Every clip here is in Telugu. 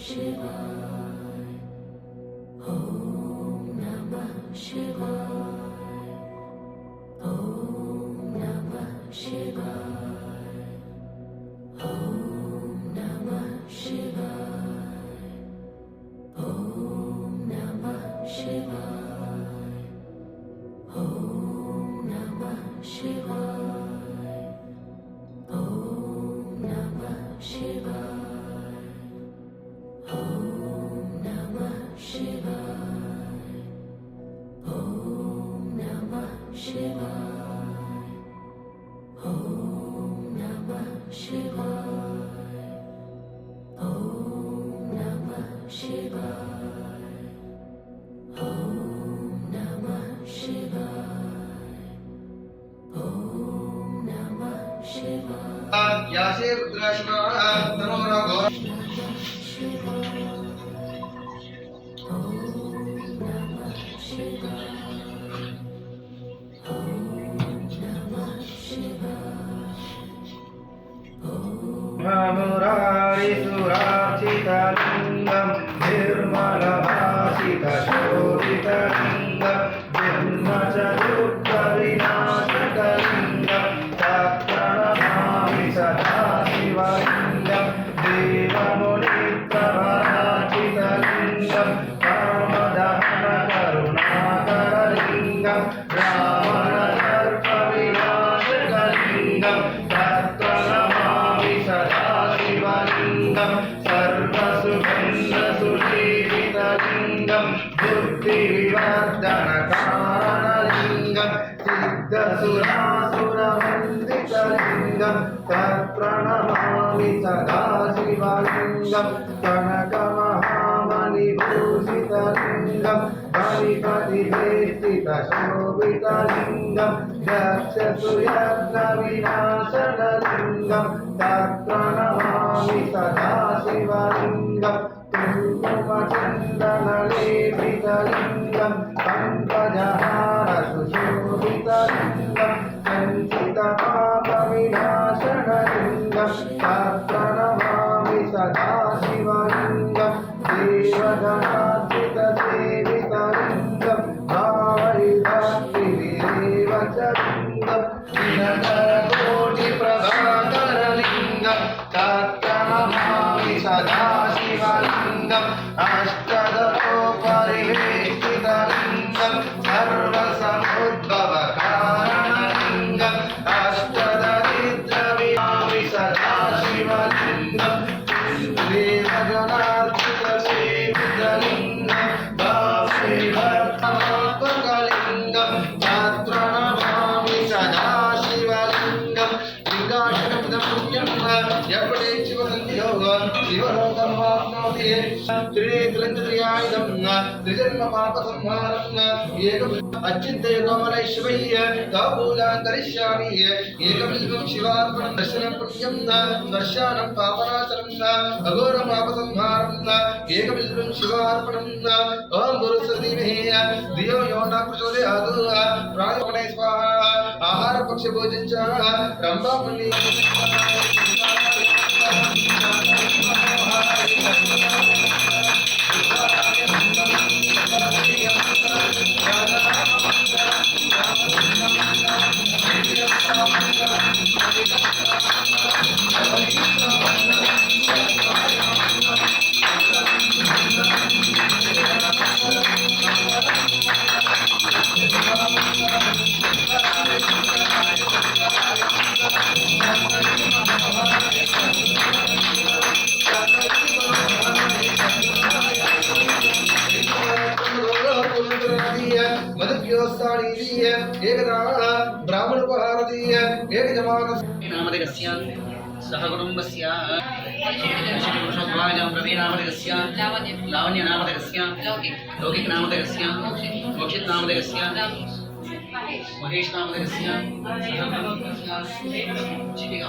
शिवाय। ॐ नमः शिवाय। ॐ नमः शिवाय। शिद्रश्वा तनो லிங்கம் சர்வசுகல்லசுலீவிதலிங்கம் புத்தி விவர்தனகாரணலிங்கம் சித்தசுராசுரவந்திதலிங்கம் தத்ரணமாமி சதாசிவலிங்கம் கனகமகாமணிபூஷிதலிங்கம் हरिपतिवेष्टितशोभितलिङ्गं दक्षसुयज्ञविनाशनलिङ्गं तत्प्रणवा సదా శివలింగం కుంకుమచందనలేపితలింగం పంకజహారసుశోభితలింగం సంచితపాపవినాశనలింగం తత్ప్రణమామి సదా శివలింగం దేవగణాచితసేవితలింగం సంహారం శివయ్య తాపూజాం ఏకమిల్వం శివార్పణం దర్శన పుణ్యం దర్శానం పాపనాశనం అఘోర పాప ఏకమిల్వం శివార్పణం ఓం గురు సదీమహి ధియో యో న ప్రచోదయాత్ స్వాహ ఆహార పక్ష భోజించ రంభా పుణ్య मदव्योस्तानीय एकदाः ब्राह्मणोपहारदीय एकजमानः नामधिकस्य सहकुटुम्बस्य षड्वाजाम्प्रवीणामधिकस्य लावण्यनामधिकस्य लौकिकनामधिकस्य मोक्षितनामधिकस्य महेशनामधिकस्य चिटिका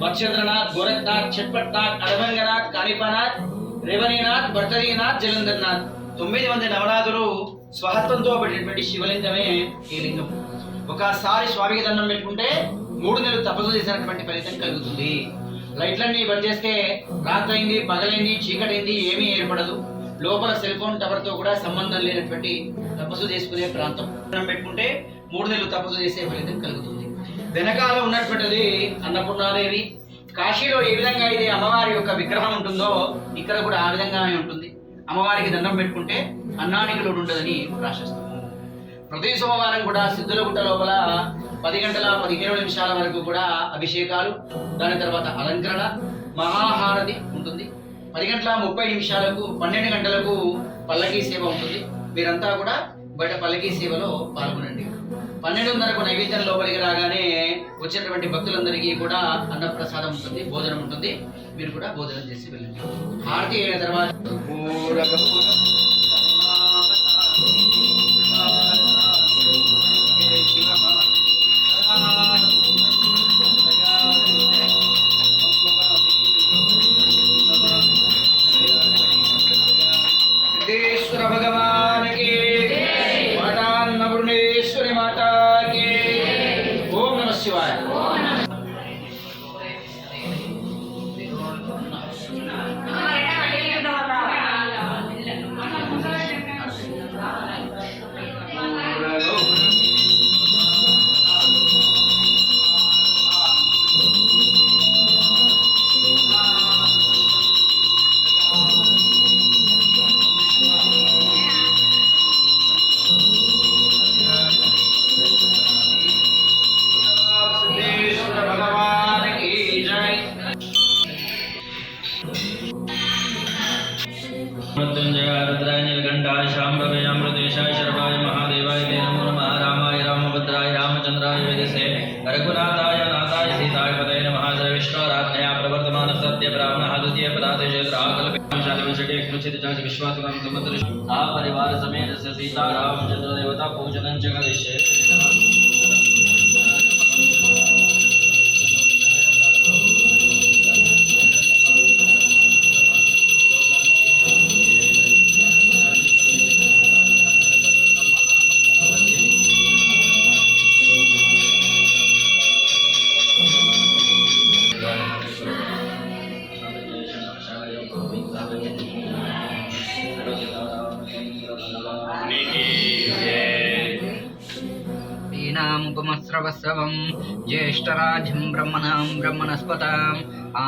ప్రాంతం గోరఖ్నాథ్ చెట్పట్నాథ్ అడవంగనాథ్ కాళీపానాథ్ రేవణీనాథ్ భర్తరీనాథ్ జలంధర్నాథ్. తొమ్మిది మంది నవనాథులు స్వహత్వంతో పెట్టినటువంటి శివలింగమే ఈ లింగం. ఒకసారి స్వామికి దండం పెట్టుకుంటే మూడు నెలలు తపస్సు చేసినటువంటి ఫలితం కలుగుతుంది. లైట్లన్నీ బంద్ చేస్తే రాత్రైంది పగలైంది చీకటైంది ఏమీ ఏర్పడదు. లోపల సెల్ ఫోన్ టవర్తో కూడా సంబంధం లేనటువంటి తపస్సు చేసుకునే ప్రాంతం. దండం పెట్టుకుంటే మూడు నెలలు తపస్సు చేసే ఫలితం కలుగుతుంది. వెనకాల ఉన్నటువంటిది అన్నపూర్ణాదేవి. కాశీలో ఏ విధంగా అయితే అమ్మవారి యొక్క విగ్రహం ఉంటుందో ఇక్కడ కూడా ఆ విధంగానే ఉంటుంది. అమ్మవారికి దండం పెట్టుకుంటే అన్నానికి లోటు ఉండదని ప్రాశస్తాము ప్రతి సోమవారం కూడా సిద్ధులగుట్ట లోపల పది గంటల పదిహేను నిమిషాల వరకు కూడా అభిషేకాలు దాని తర్వాత అలంకరణ మహాహారతి ఉంటుంది. పది గంటల ముప్పై నిమిషాలకు పన్నెండు గంటలకు పల్లకీ సేవ ఉంటుంది. మీరంతా కూడా బయట పల్లకీ సేవలో పాల్గొనండి. పన్నెండున్నరకు నైవేద్యం లోపలికి రాగానే వచ్చినటువంటి భక్తులందరికీ కూడా అన్నప్రసాదం ఉంటుంది భోజనం ఉంటుంది. మీరు కూడా భోజనం చేసి వెళ్ళండి. హారతి అయిన తర్వాత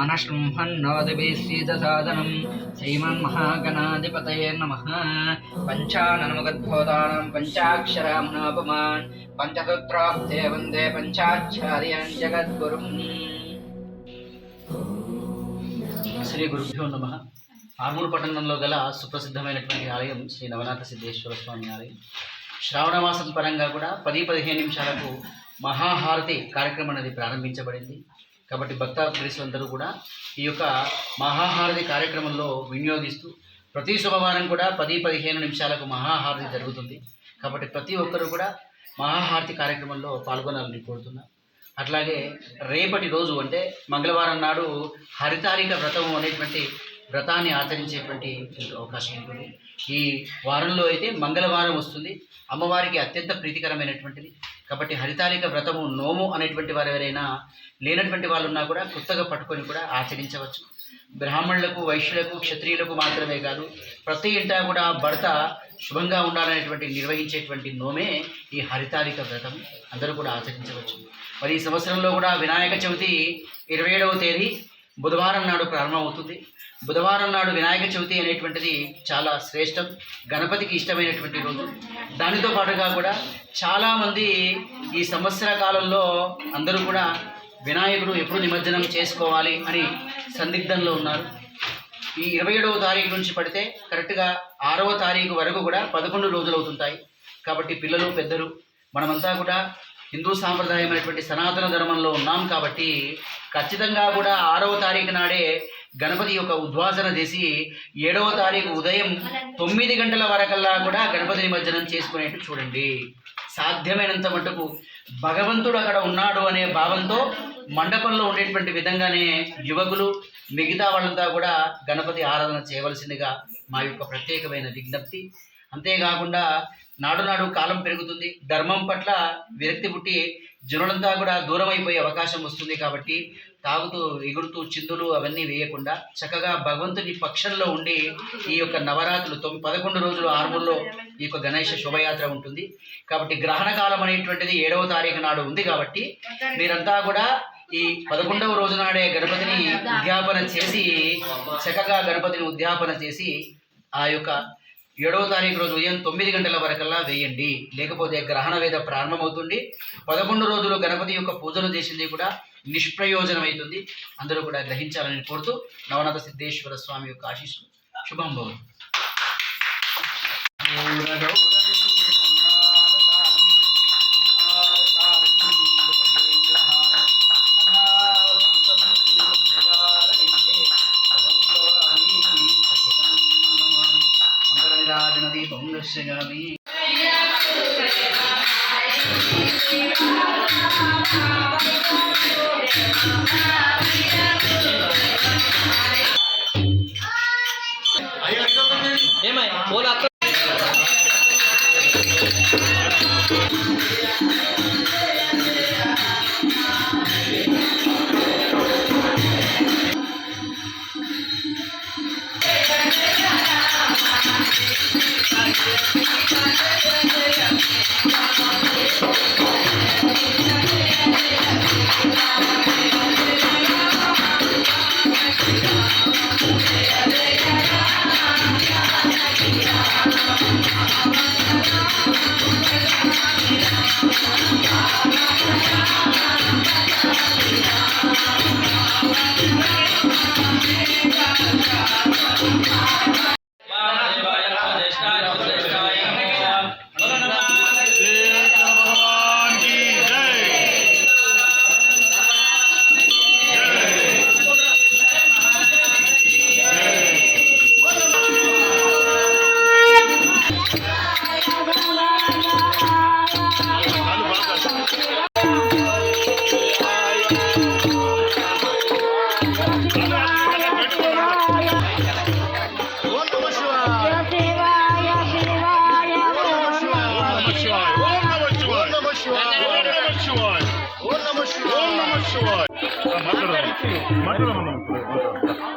జ్ఞానశృంహన్నోదిభిశ్రీదసాదనం శ్రీమన్మహాగణాధిపతయ నమ పంచాననుమగద్భూతానం పంచాక్షరామునాపమాన్ పంచసూత్రాబ్దే వందే పంచాక్షార్యాన్ జగద్గురుం శ్రీ గురుభ్యో నమ ఆర్మూరు పట్టణంలో గల సుప్రసిద్ధమైనటువంటి ఆలయం శ్రీ నవనాథ సిద్ధేశ్వర స్వామి ఆలయం. శ్రావణమాసం పరంగా కూడా పది పదిహేను నిమిషాలకు మహాహారతి కార్యక్రమం అనేది ప్రారంభించబడింది. కాబట్టి భక్త అందరూ కూడా ఈ యొక్క మహాహారతి కార్యక్రమంలో వినియోగిస్తూ ప్రతి శుభవారం కూడా పది పదిహేను నిమిషాలకు మహాహారతి జరుగుతుంది. కాబట్టి ప్రతి ఒక్కరూ కూడా మహాహారతి కార్యక్రమంలో పాల్గొనాలని కోరుతున్నా. అట్లాగే రేపటి రోజు అంటే మంగళవారం నాడు హరితారిక వ్రతము అనేటువంటి వ్రతాన్ని ఆచరించేటువంటి అవకాశం ఉంటుంది. ఈ వారంలో అయితే మంగళవారం వస్తుంది. అమ్మవారికి అత్యంత ప్రీతికరమైనటువంటిది. కాబట్టి హరితారిక వ్రతము నోము అనేటువంటి వారు ఎవరైనా లేనటువంటి వాళ్ళు ఉన్నా కూడా కొత్తగా పట్టుకొని కూడా ఆచరించవచ్చు. బ్రాహ్మణులకు వైశ్యులకు క్షత్రియులకు మాత్రమే కాదు ప్రతి ఇంటా కూడా భర్త శుభంగా ఉండాలనేటువంటి నిర్వహించేటువంటి నోమే ఈ హరితారిక వ్రతం. అందరూ కూడా ఆచరించవచ్చు. మరి ఈ సంవత్సరంలో కూడా వినాయక చవితి ఇరవై ఏడవ తేదీ బుధవారం నాడు ప్రారంభమవుతుంది. బుధవారం నాడు వినాయక చవితి అనేటువంటిది చాలా శ్రేష్టం గణపతికి ఇష్టమైనటువంటి రోజు. దానితో పాటుగా కూడా చాలామంది ఈ సంవత్సర కాలంలో అందరూ కూడా వినాయకుడు ఎప్పుడు నిమజ్జనం చేసుకోవాలి అని సందిగ్ధంలో ఉన్నారు. ఈ ఇరవై ఏడవ తారీఖు నుంచి పడితే కరెక్ట్గా ఆరవ తారీఖు వరకు కూడా పదకొండు రోజులు అవుతుంటాయి. కాబట్టి పిల్లలు పెద్దలు మనమంతా కూడా హిందూ సాంప్రదాయమైనటువంటి సనాతన ధర్మంలో ఉన్నాం కాబట్టి ఖచ్చితంగా కూడా ఆరవ తారీఖు నాడే గణపతి యొక్క ఉద్వాసన చేసి ఏడవ తారీఖు ఉదయం తొమ్మిది గంటల వరకల్లా కూడా గణపతి నిమజ్జనం చేసుకునేట్టు చూడండి. సాధ్యమైనంత మటుకు భగవంతుడు అక్కడ ఉన్నాడు అనే భావంతో మండపంలో ఉండేటువంటి విధంగానే యువకులు మిగతా వాళ్ళంతా కూడా గణపతి ఆరాధన చేయవలసిందిగా మా యొక్క ప్రత్యేకమైన విజ్ఞప్తి. అంతేకాకుండా నాడు నాడు కాలం పెరుగుతుంది. ధర్మం పట్ల విరక్తి పుట్టి జనులంతా కూడా దూరం అయిపోయే అవకాశం వస్తుంది కాబట్టి తాగుతూ ఎగురుతూ చిందులు అవన్నీ వేయకుండా చక్కగా భగవంతుని పక్షంలో ఉండి ఈ యొక్క నవరాత్రులు తొమ్మిది పదకొండు రోజులు ఆరుమూరులో ఈ యొక్క గణేష శోభయాత్ర ఉంటుంది. కాబట్టి గ్రహణ కాలం అనేటువంటిది ఏడవ తారీఖు నాడు ఉంది కాబట్టి మీరంతా కూడా ఈ పదకొండవ రోజు నాడే గణపతిని ఉద్యాపన చేసి చక్కగా గణపతిని ఉద్యాపన చేసి ఆ యొక్క ఏడవ తారీఖు రోజు ఉదయం తొమ్మిది గంటల వరకల్లా వేయండి. లేకపోతే గ్రహణ వేద ప్రారంభమవుతుంది. పదకొండు రోజులు గణపతి యొక్క పూజలు చేసింది కూడా నిష్ప్రయోజనమవుతుంది అందరూ కూడా గ్రహించాలని కోరుతూ నవనాథ సిద్ధేశ్వర స్వామి యొక్క ఆశీస్సులు. శుభం భవన్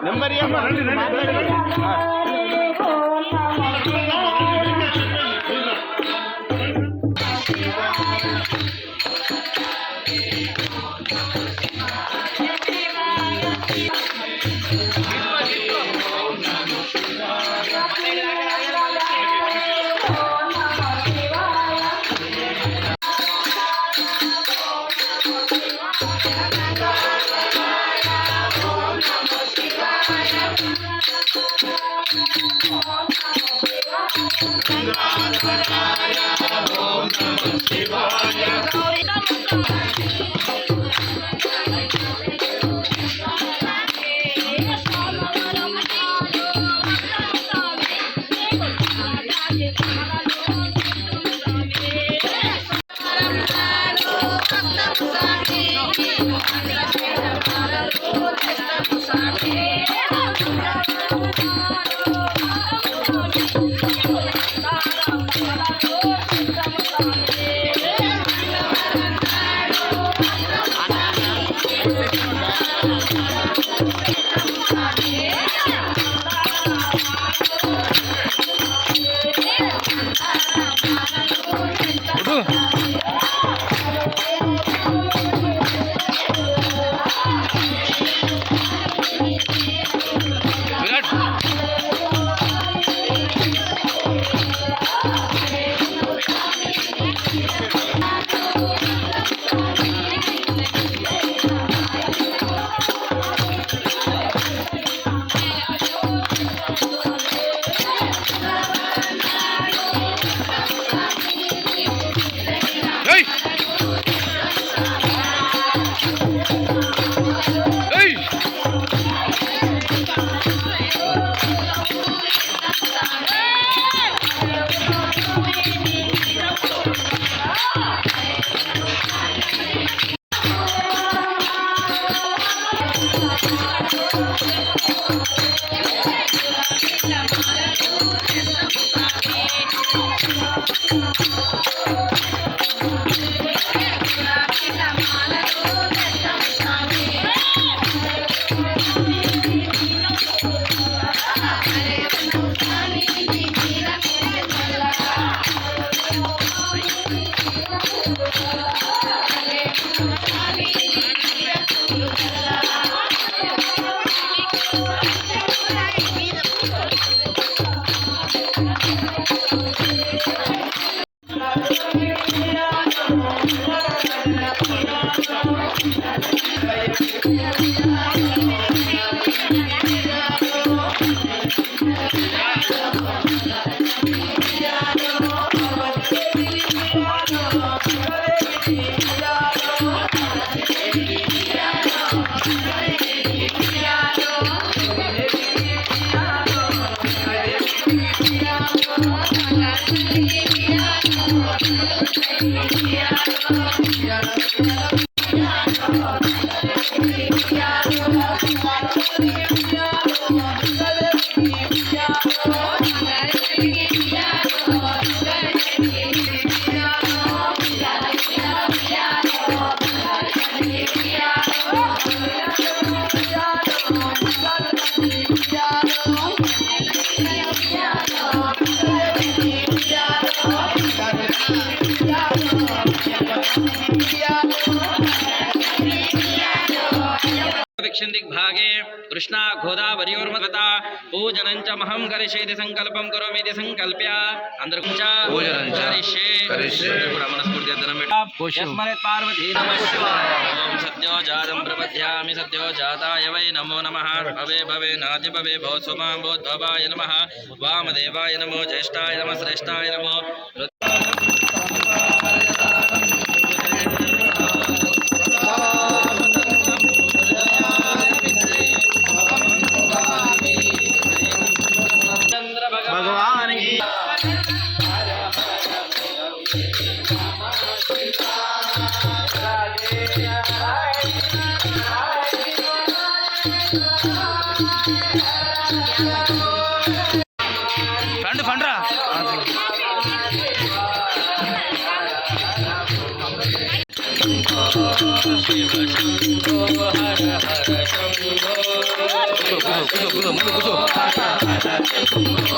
నెంబర్ ఏమ్మా Thank పూజనం చ మహం కరిష్యేది సంకల్పం కరోమితి సంకల్ప్య అందరూ కరిష్యే కూడా మనస్ఫూర్తిగా దండం పెట్టు. యస్మరేత్ పార్వతీ. ఓం సత్యో జాతం ప్రపద్యామి సత్యో జాతాయ వై నమో నమః భవే భవే నాతి భవే భవ సుమాం భవాయ నమః వామదేవాయ నమో జ్యేష్ఠాయ నమః శ్రేష్ఠాయ నమో శంభో హర హర శంభో కూర్చో కూర్చో కూర్చో కూర్చో కూర్చో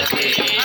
Hare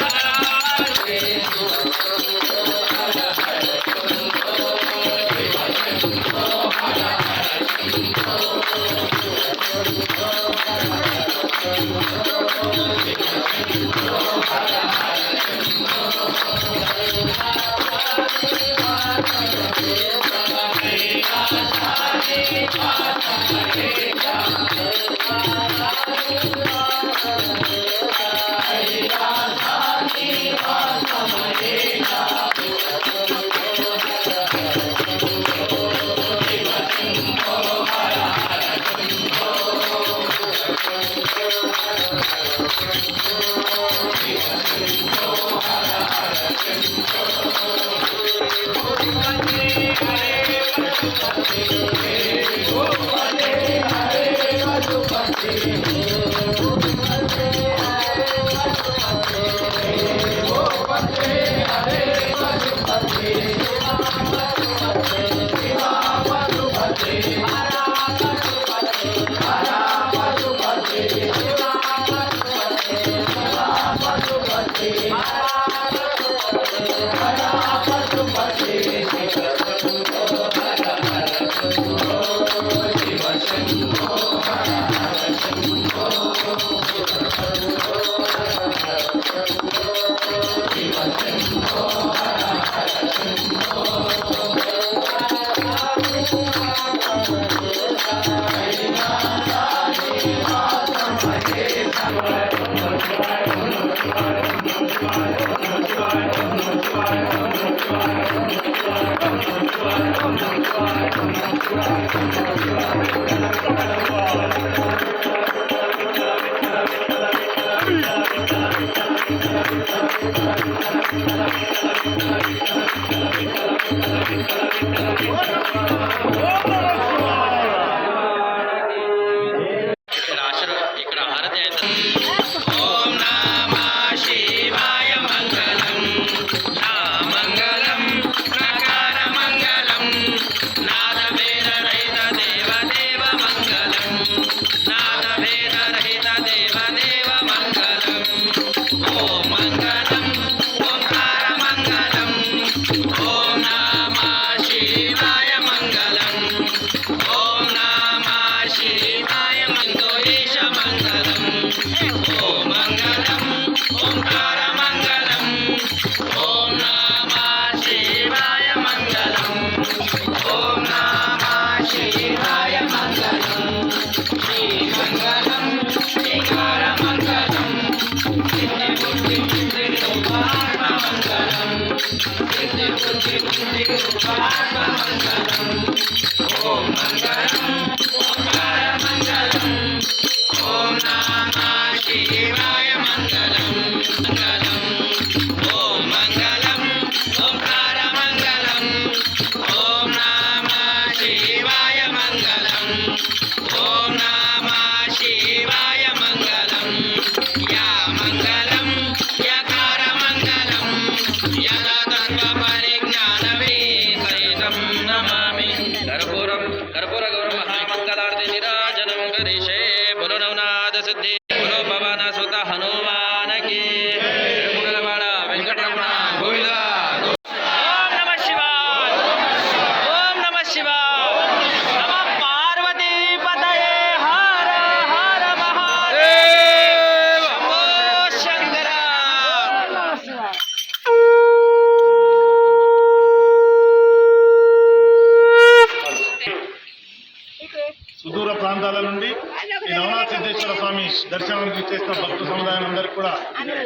భక్త సముదాయం అందరికీ కూడా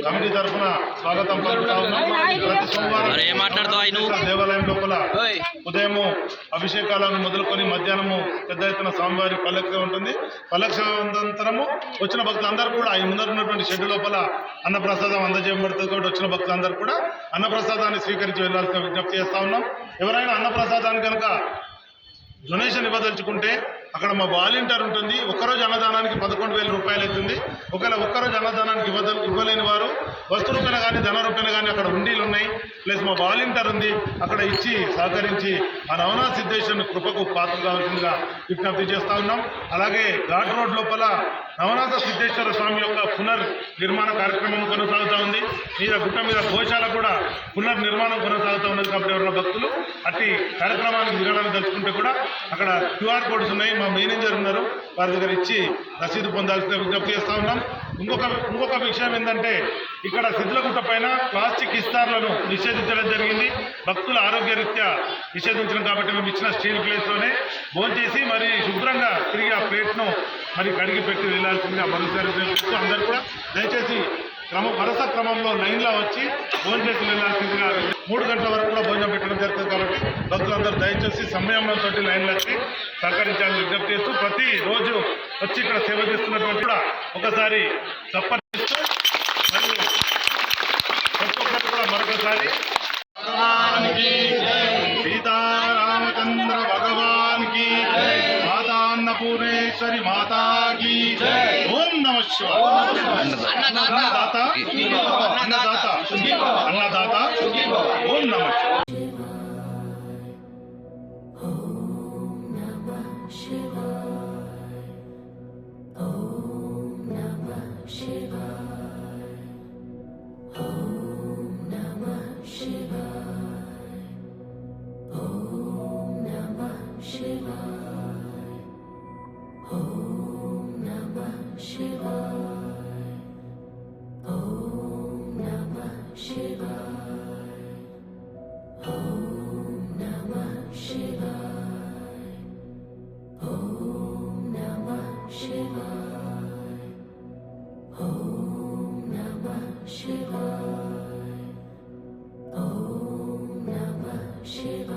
కమిటీ తరఫున స్వాగతం పలుకుతా ఉన్నాం. ప్రతి సోమవారం దేవాలయం లోపల ఉదయము అభిషేకాలను మొదలుకొని మధ్యాహ్నము పెద్ద ఎత్తున స్వామివారి పల్లకి ఉంటుంది. పల్లకి అనంతరము వచ్చిన భక్తులందరూ కూడా ఈ ముందర ఉన్నటువంటి షెడ్ లోపల అన్నప్రసాదం అందజేయబడుతుంది కాబట్టి వచ్చిన భక్తులందరూ కూడా అన్నప్రసాదాన్ని స్వీకరించి వెళ్ళాల్సిన విజ్ఞప్తి చేస్తా ఉన్నాం. ఎవరైనా అన్నప్రసాదాన్ని కనుక డొనేషన్ ఇవ్వదలుచుకుంటే అక్కడ మా వాలంటీర్ ఉంటుంది. ఒక్కరోజు అన్నదానానికి పదకొండు వేల రూపాయలు అవుతుంది. ఒకవేళ ఒక్కరోజు అన్నదానానికి ఇవ్వద ఇవ్వలేని వారు వస్తు రూపాయలు కానీ ధన రూపాయలు కానీ అక్కడ ఉండీలు ఉన్నాయి. ప్లస్ మా వాలంటీర్ ఉంది. అక్కడ ఇచ్చి సహకరించి ఆ నవనాథ్ సిద్ధేశ్వరుని కృపకు పాత్ర కావాల్సిందిగా విజ్ఞప్తి చేస్తూ ఉన్నాం. అలాగే ఘాట్ రోడ్ లోపల నవనాథ సిద్ధేశ్వర స్వామి యొక్క పునర్ నిర్మాణ కార్యక్రమం కొనసాగుతూ ఉంది. మీద గుట్ట మీద గోశాల కూడా పునర్నిర్మాణం కొనసాగుతూ ఉన్నది కాబట్టి ఎవరైనా భక్తులు. అట్టి కార్యక్రమానికి దిగడానికి తెలుసుకుంటే కూడా అక్కడ క్యూఆర్ కోడ్స్ ఉన్నాయి. మా మేనేజర్ ఉన్నారు. వారి దగ్గర ఇచ్చి రసీదు పొందాల్సిన విజ్ఞప్తి చేస్తూ ఉన్నాం. ఇంకొక ఇంకొక విషయం ఏంటంటే ఇక్కడ సిద్ధులగుట్ట పైన ప్లాస్టిక్ ఇస్తార్లను నిషేధించడం జరిగింది. భక్తుల ఆరోగ్యరీత్యా నిషేధించడం కాబట్టి మేము ఇచ్చిన స్టీల్ ప్లేట్లోనే భోంచేసి మరి శుభ్రంగా తిరిగి ఆ ప్లేట్ను మరి కడిగి పెట్టి వెళ్ళాల్సిందిగా మరోసారి అందరు అందరూ కూడా దయచేసి క్రమ వరుస క్రమంలో లైన్లో వచ్చి భోజనం చేసి వెళ్ళాల్సిందిగా మూడు గంటల వరకు కూడా భోజనం పెట్టడం జరుగుతుంది కాబట్టి భక్తులందరూ దయచేసి సమయంలో తోటి లైన్లో వచ్చి సహకరించాలని విజ్ఞప్తి చేస్తూ ప్రతి రోజు వచ్చి ఇక్కడ సేవ చేస్తున్నటువంటి కూడా ఒకసారి చప్పటిస్తూ అన్నదాత అన్నదాత అన్నదాత ఓం నమ she